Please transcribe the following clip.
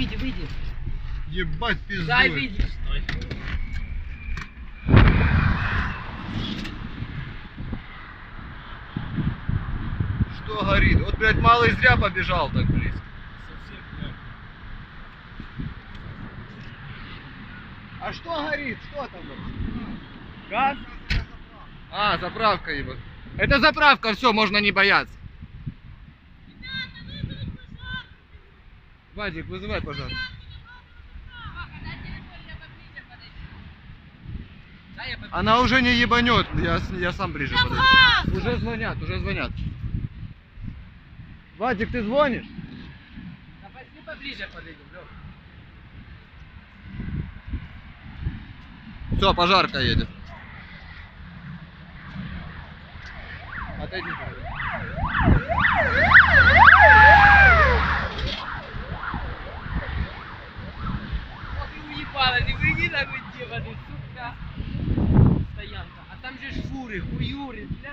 Выйди, выйди. Ебать Дай пиздуй. выйди. Что горит? Вот, блядь, малый зря побежал так близко. А что горит? Что там? Газ? А, заправка, ебать. Это заправка, все, можно не бояться. Вадик, вызывай, пожалуйста. Она уже не ебанет, я, с- я сам ближе подойду. Уже звонят, уже звонят. Вадик, ты звонишь? Да возьми поближе подойдем. Все, пожарка едет. Отойди. И уебала, ты выйди нахуй, дева, ты, сука. Стоянка. А там же ж фуры, хуюры, бля.